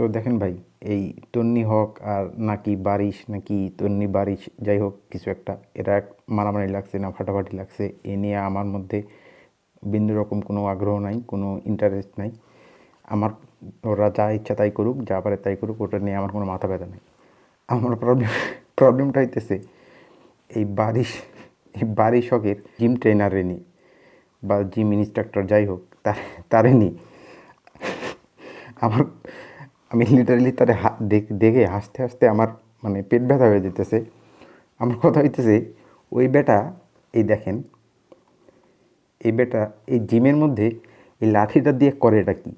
So দেখেন ভাই, এই তন্নি হক আর নাকি বারিশ, নাকি তন্নি বারিশ, যাই হোক কিছু একটা, এরা মারামারি লাগছে না, ফাটাফাটি লাগছে, এ নিয়ে আমার মধ্যে বিন্দু রকম কোনো আগ্রহ নাই, কোনো ইন্টারেস্ট নাই। আমার ওরা যা ইচ্ছা তাই করুক, যা পারে তাই করুক, ওটা নিয়ে আমার কোনো মাথা ব্যথা নেই। আমার প্রবলেম প্রবলেমটা হইতেছে, এই বারিশ এই বারিশ হকের জিম ট্রেনারে নিয়ে বা জিম ইনস্ট্রাক্টর যাই হোক, তার, তারে নিয়ে আমার আমি লিটারালি তারে দেখ- হাসতে হাসতে আমার মানে পেট ব্যথা হয়ে যেতেছে। আমার কথা হইতেছে, ওই বেটা, এই দেখেন, এই বেটা, এই জিমের মধ্যে এই লাঠিটা দিয়ে করে এটা কি?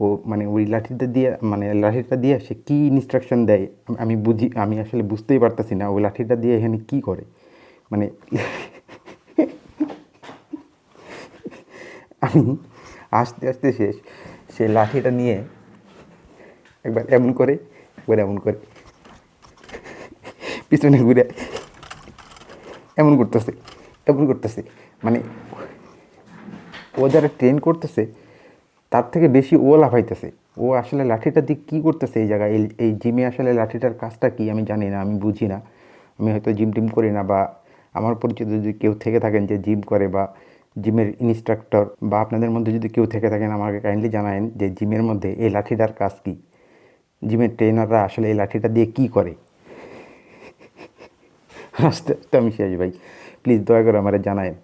ও মানে ওই লাঠিটা দিয়ে মানে লাঠিটা দিয়ে সে কী ইনস্ট্রাকশন দেয়? আমি বুঝি, আমি আসলে বুঝতেই পারতেছি না, ওই লাঠিটা দিয়ে এখানে কী করে? মানে আমি আস্তে আস্তে শেষ, সে লাঠিটা নিয়ে একবার এমন করে, একবার এমন করে। পিছনে ঘুরে এমন করতেছে এমন করতেছে। মানে ও যারা ট্রেন করতেছে, তার থেকে বেশি ও লাফাইতেছে। ও আসলে লাঠিটা দিয়ে কী করতেছে এই জায়গায়? এই এই জিমে আসলে লাঠিটার কাজটা কি? আমি জানি না, আমি বুঝি না। আমি হয়তো জিম টিম করি না বা আমার পরিচিত যদি কেউ থেকে থাকেন যে জিম করে বা জিমের ইনস্ট্রাক্টর বা আপনাদের মধ্যে যদি কেউ থেকে থাকেন, আমাকে কাইন্ডলি জানায়েন যে জিমের মধ্যে এই লাঠিটার কাজ কি। জিমের ট্রেনাররা আসলে এই লাঠিটা দিয়ে কি করে? আস্তে আস্তে আমি শেষ ভাই। প্লিজ দয়া করে আমার জানায়েন।